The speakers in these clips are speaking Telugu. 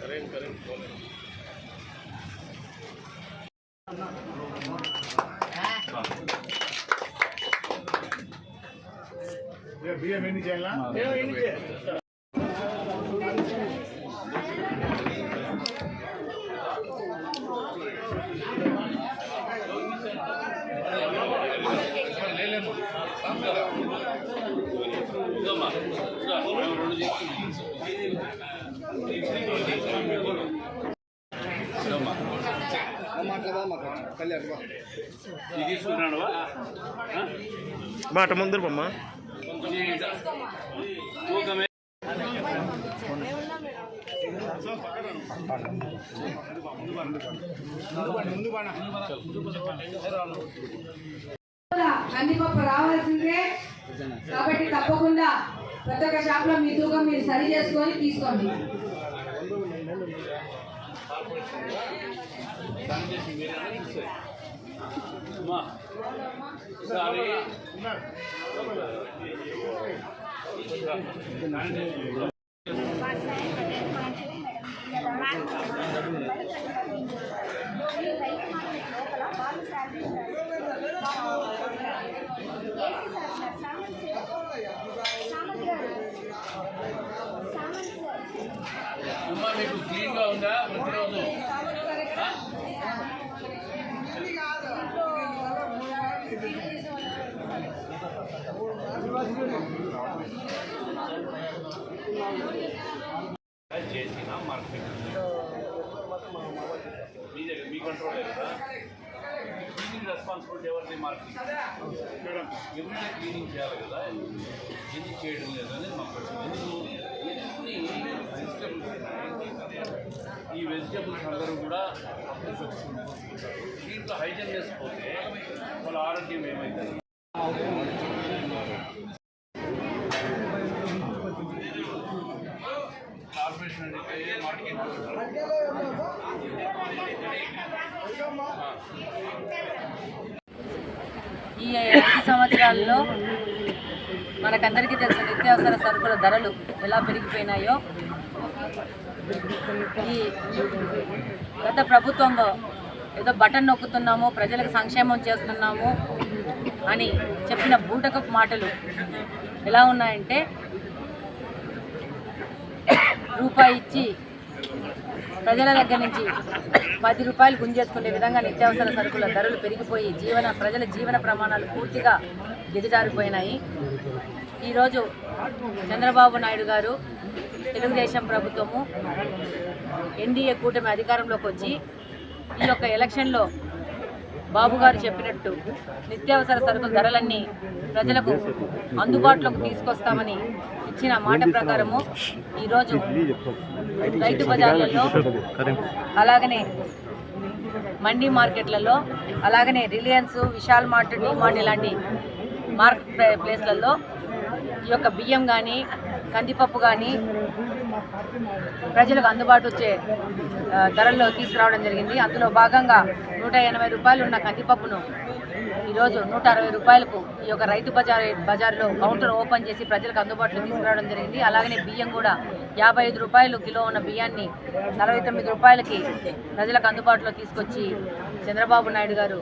करेंट करेंट బియ్యం ఎన్ని చేయాలా? మాట ముందరు బొమ్మ. కందిపప్పు రావాల్సిందే. కాబట్టి తప్పకుండా ప్రతి ఒక్క షాప్లో మీ తూకం మీరు సరి చేసుకొని తీసుకోండి. అమ్మా మీకు క్లీన్గా ఉందా? ప్రతిరోజు? చేసిన మార్కెట్ మీ దగ్గర మీ కంట్రోల్ కదా క్లీనింగ్ రెస్పాన్సిబిలిటీ ఎవరిది మార్కెట్ ఎవరైనా క్లీనింగ్ చేయాలి కదా ఎందుకు చేయడం లేదని మా ప్రశ్న వెజిటబుల్స్ ఈ వెజిటబుల్స్ అందరూ కూడా వైద్యం హైజీన్నెస్ వాళ్ళ ఆరోగ్యం ఏమవుతుంది కార్పొరేషన్ అంటే మార్కెట్ ఈ ఐదు సంవత్సరాల్లో మనకందరికీ తెలిసిన నిత్యావసర సరుకుల ధరలు ఎలా పెరిగిపోయినాయో ఈ గత ప్రభుత్వంలో ఏదో బటన్ నొక్కుతున్నాము ప్రజలకు సంక్షేమం చేస్తున్నాము అని చెప్పిన బూటకపు మాటలు ఎలా ఉన్నాయంటే రూపాయి ఇచ్చి ప్రజల దగ్గర నుంచి పది రూపాయలు గుంజేసుకునే విధంగా నిత్యావసర సరుకుల ధరలు పెరిగిపోయి జీవన ప్రజల జీవన ప్రమాణాలు పూర్తిగా దిగజారిపోయినాయి. ఈరోజు చంద్రబాబు నాయుడు గారు తెలుగుదేశం ప్రభుత్వము ఎన్డీఏ కూటమి అధికారంలోకి వచ్చి ఈ యొక్క ఎలక్షన్లో బాబు గారు చెప్పినట్టు నిత్యావసర సరుకుల ధరలన్నీ ప్రజలకు అందుబాటులోకి తీసుకొస్తామని ఇచ్చిన మాట ప్రకారము ఈరోజు రైతు బజార్లలో అలాగనే మండీ మార్కెట్లలో అలాగనే రిలయన్స్ విశాల్ మార్ట్ డిమార్ట్ ఇలాంటి మార్కెట్ ప్లేస్లలో ఈ యొక్క బియ్యం కానీ కందిపప్పు కానీ ప్రజలకు అందుబాటు వచ్చే ధరల్లో తీసుకురావడం జరిగింది. అందులో భాగంగా నూట ఎనభై రూపాయలు ఉన్న కందిపప్పును ఈరోజు నూట అరవై రూపాయలకు ఈ యొక్క రైతు బజార్ బజార్లో కౌంటర్ ఓపెన్ చేసి ప్రజలకు అందుబాటులో తీసుకురావడం జరిగింది. అలాగనే బియ్యం కూడా యాభై ఐదు రూపాయలు కిలో ఉన్న బియ్యాన్ని నలభై తొమ్మిది రూపాయలకి ప్రజలకు అందుబాటులో తీసుకొచ్చి చంద్రబాబు నాయుడు గారు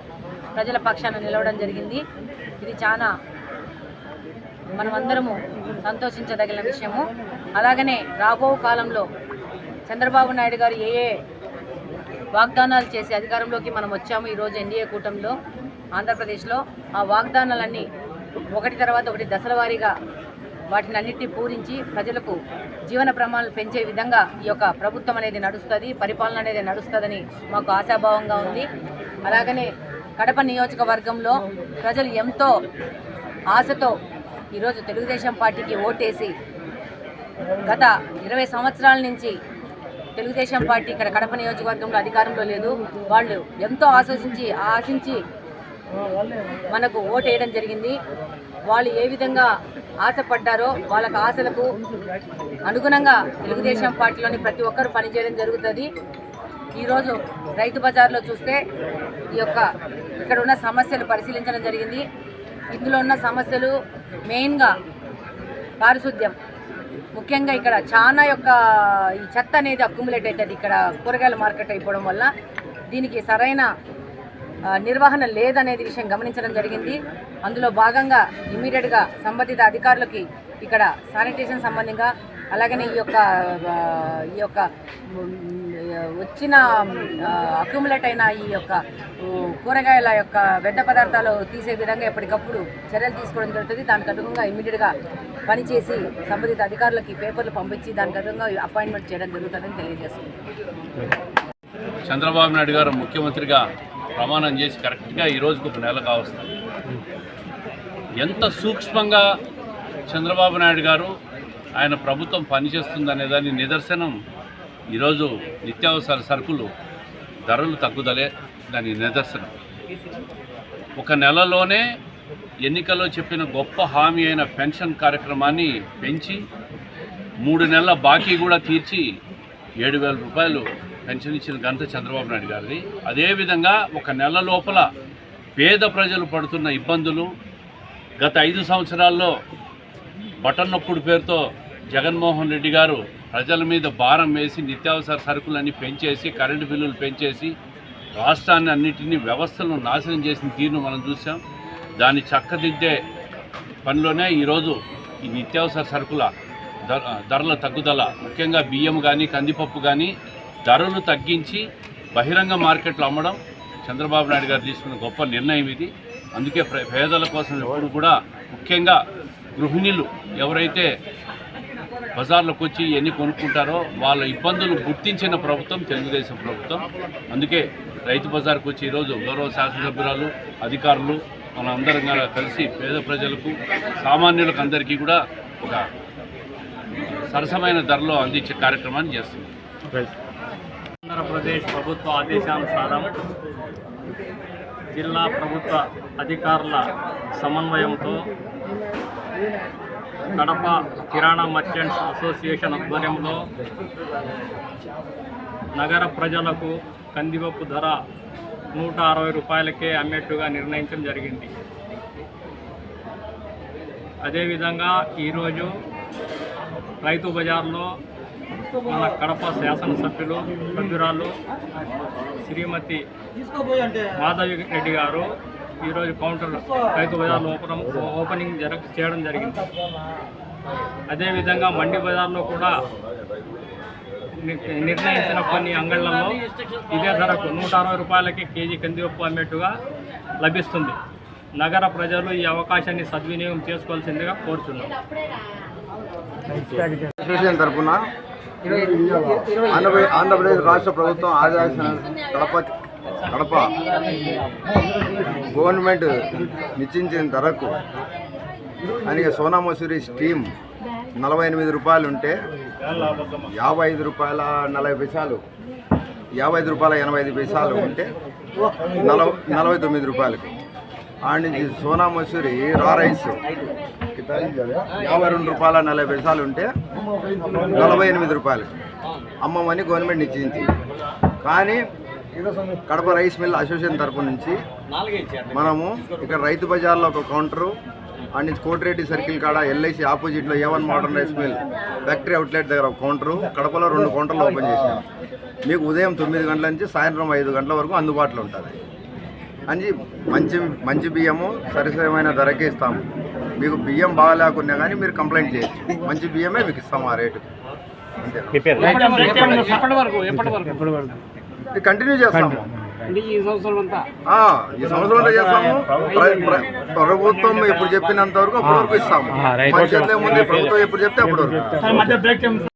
ప్రజల పక్షాన నిలవడం జరిగింది. ఇది చాలా మనమందరము సంతోషించదగిన విషయము. అలాగనే రాబో కాలంలో చంద్రబాబు నాయుడు గారు ఏ ఏ వాగ్దానాలు చేసి అధికారంలోకి మనం వచ్చాము ఈరోజు ఎన్డీఏ కూటమిలో ఆంధ్రప్రదేశ్లో ఆ వాగ్దానాలన్నీ ఒకటి తర్వాత ఒకటి దశల వారీగా వాటిని అన్నింటినీ పూరించి ప్రజలకు జీవన ప్రమాణాలు పెంచే విధంగా ఈ యొక్క ప్రభుత్వం అనేది నడుస్తుంది పరిపాలన అనేది నడుస్తుందని మాకు ఆశాభావంగా ఉంది. అలాగనే కడప నియోజకవర్గంలో ప్రజలు ఎంతో ఆశతో ఈరోజు తెలుగుదేశం పార్టీకి ఓటేసి గత ఇరవై సంవత్సరాల నుంచి తెలుగుదేశం పార్టీ ఇక్కడ కడప నియోజకవర్గంలో అధికారంలో లేదు. వాళ్ళు ఎంతో ఆశించి ఆశించి మనకు ఓటేయడం వేయడం జరిగింది. వాళ్ళు ఏ విధంగా ఆశపడ్డారో వాళ్ళ ఆశలకు అనుగుణంగా తెలుగుదేశం పార్టీలోని ప్రతి ఒక్కరు పనిచేయడం జరుగుతుంది. ఈరోజు రైతు బజార్లో చూస్తే ఈ యొక్క ఇక్కడ ఉన్న సమస్యలు పరిశీలించడం జరిగింది. ఇందులో ఉన్న సమస్యలు మెయిన్గా పారిశుద్ధ్యం. ముఖ్యంగా ఇక్కడ చాలా యొక్క ఈ చెత్త అనేది అక్యుములేట్ అవుతుంది ఇక్కడ కూరగాయల మార్కెట్ అయిపోవడం వల్ల దీనికి సరైన నిర్వహణ లేదనేది విషయం గమనించడం జరిగింది. అందులో భాగంగా ఇమీడియట్గా సంబంధిత అధికారులకి ఇక్కడ శానిటేషన్ సంబంధంగా అలాగనే ఈ యొక్క ఈ యొక్క వచ్చిన అక్యుములేట్ అయిన ఈ యొక్క కూరగాయల యొక్క వ్యర్థ పదార్థాలు తీసే విధంగా ఎప్పటికప్పుడు చర్యలు తీసుకోవడం జరుగుతుంది. దానికి అనుగుణంగా ఇమీడియట్గా పనిచేసి సంబంధిత అధికారులకి పేపర్లు పంపించి దానికి అనుగుణంగా అపాయింట్మెంట్ చేయడం జరుగుతుందని తెలియజేస్తుంది. చంద్రబాబు నాయుడు గారు ముఖ్యమంత్రిగా ప్రమాణం చేసి కరెక్ట్గా ఈ రోజుకు ఒక నెల కావస్తుంది. ఎంత సూక్ష్మంగా చంద్రబాబు నాయుడు గారు ఆయన ప్రభుత్వం పనిచేస్తుందనే దాని నిదర్శనం ఈరోజు నిత్యావసర సరుకులు ధరలు తగ్గుదలే దాని నిదర్శనం. ఒక నెలలోనే ఎన్నికల్లో చెప్పిన గొప్ప హామీ అయిన పెన్షన్ కార్యక్రమాన్ని పెంచి మూడు నెలల బాకీ కూడా తీర్చి ఏడు వేల రూపాయలు పెన్షన్ ఇచ్చిన ఘనత చంద్రబాబు నాయుడు గారిది. అదేవిధంగా ఒక నెల లోపల పేద ప్రజలు పడుతున్న ఇబ్బందులు గత ఐదు సంవత్సరాల్లో బటన్ నొప్పుడు పేరుతో జగన్మోహన్ రెడ్డి గారు ప్రజల మీద భారం వేసి నిత్యావసర సరుకులన్నీ పెంచేసి కరెంటు బిల్లులు పెంచేసి రాష్ట్రాన్ని అన్నిటినీ వ్యవస్థలను నాశనం చేసిన తీరును మనం చూసాం. దాన్ని చక్కదిద్దే పనిలోనే ఈరోజు ఈ నిత్యావసర సరుకుల ధరల తగ్గుదల ముఖ్యంగా బియ్యం కానీ కందిపప్పు కానీ ధరలు తగ్గించి బహిరంగ మార్కెట్లో అమ్మడం చంద్రబాబు నాయుడు గారు తీసుకున్న గొప్ప నిర్ణయం ఇది. అందుకే పేదల కోసం ఎప్పుడు కూడా ముఖ్యంగా గృహిణులు ఎవరైతే బజార్లకు వచ్చి ఎన్ని కొనుక్కుంటారో వాళ్ళ ఇబ్బందులు గుర్తించిన ప్రభుత్వం తెలుగుదేశం ప్రభుత్వం. అందుకే రైతు బజార్కు వచ్చి ఈరోజు గౌరవ శాసనసభ్యురాలు అధికారులు మనందరం కలిసి పేద ప్రజలకు సామాన్యులకు అందరికీ కూడా ఒక సరసమైన ధరలో అందించే కార్యక్రమాన్ని చేస్తుంది ఆంధ్రప్రదేశ్ ప్రభుత్వ ఆదేశానుసారం జిల్లా ప్రభుత్వ అధికారుల సమన్వయంతో కడప కిరాణా మర్చెంట్స్ అసోసియేషన్ ఆధ్వర్యంలో నగర ప్రజలకు కందిపప్పు ధర నూట అరవై రూపాయలకే అమ్మేట్టుగా నిర్ణయించడం జరిగింది. అదేవిధంగా ఈరోజు రైతు బజార్లో మన కడప శాసనసభ్యులు సభ్యురాలు శ్రీమతి మాధవి రెడ్డి గారు ఈరోజు కౌంటర్ రైతు బజార్లో ఓపెన్ ఓపెనింగ్ జరగ చేయడం జరిగింది. అదేవిధంగా మండి బజార్లో కూడా ని- నిర్ణయించిన కొన్ని అంగళ్ళలో ఇదే ధరకు నూట అరవై రూపాయలకి కేజీ కందిపప్పు అమ్మేట్టుగా లభిస్తుంది. నగర ప్రజలు ఈ అవకాశాన్ని సద్వినియోగం చేసుకోవాల్సిందిగా కోరుచున్నాం. తరఫున ఆంధ్రప్రదేశ్ రాష్ట్ర ప్రభుత్వం ఆదేశించిన కడప కడప. గవర్నమెంట్ నిశ్చించిన ధరకు అందుకే సోనా మసూరి స్కీమ్ నలభై ఎనిమిది రూపాయలు ఉంటే యాభై ఐదు రూపాయల నలభై పైసలు యాభై ఐదు రూపాయల ఎనభై ఐదు పైసలు ఉంటే నలభై నలభై తొమ్మిది రూపాయలకి. ఆడి నుంచి సోనా మసూరి రా రైస్ యాభై రెండు రూపాయల నలభై పైసలు ఉంటే నలభై ఎనిమిది రూపాయలు. అమ్మమని గవర్నమెంట్ నిశ్చయించింది కానీ కడప రైస్ మిల్ అసోసియేషన్ తరపు నుంచి మనము ఇక్కడ రైతు బజార్లో ఒక కౌంటరు అండ్ కోటిరెడ్డి సర్కిల్ కాడ ఎల్ఐసి ఆపోజిట్లో A one modern rice mill factory outlet దగ్గర ఒక కౌంటరు. కడపలో రెండు కౌంటర్లు ఓపెన్ చేసాం మీకు ఉదయం తొమ్మిది గంటల నుంచి సాయంత్రం ఐదు గంటల వరకు అందుబాటులో ఉంటుంది. అని మంచి మంచి బియ్యము సరిసమైన ధరకే ఇస్తాము. మీకు బియ్యం బాగా లేకున్నా కానీ మీరు కంప్లైంట్ చేయొచ్చు. మంచి బియ్యమే మీకు ఇస్తాము ఆ రేటు. అంతే. కంటిన్యూ చేస్తాము. ఈ సంవత్సరంలో చేస్తాము. ప్ర- ప్ర- ప్రభుత్వం ఎప్పుడు చెప్పినంత వరకు అప్పటి వరకు ఇస్తాము. ప్రభుత్వం ఎప్పుడు చెప్తే అప్పటి వరకు.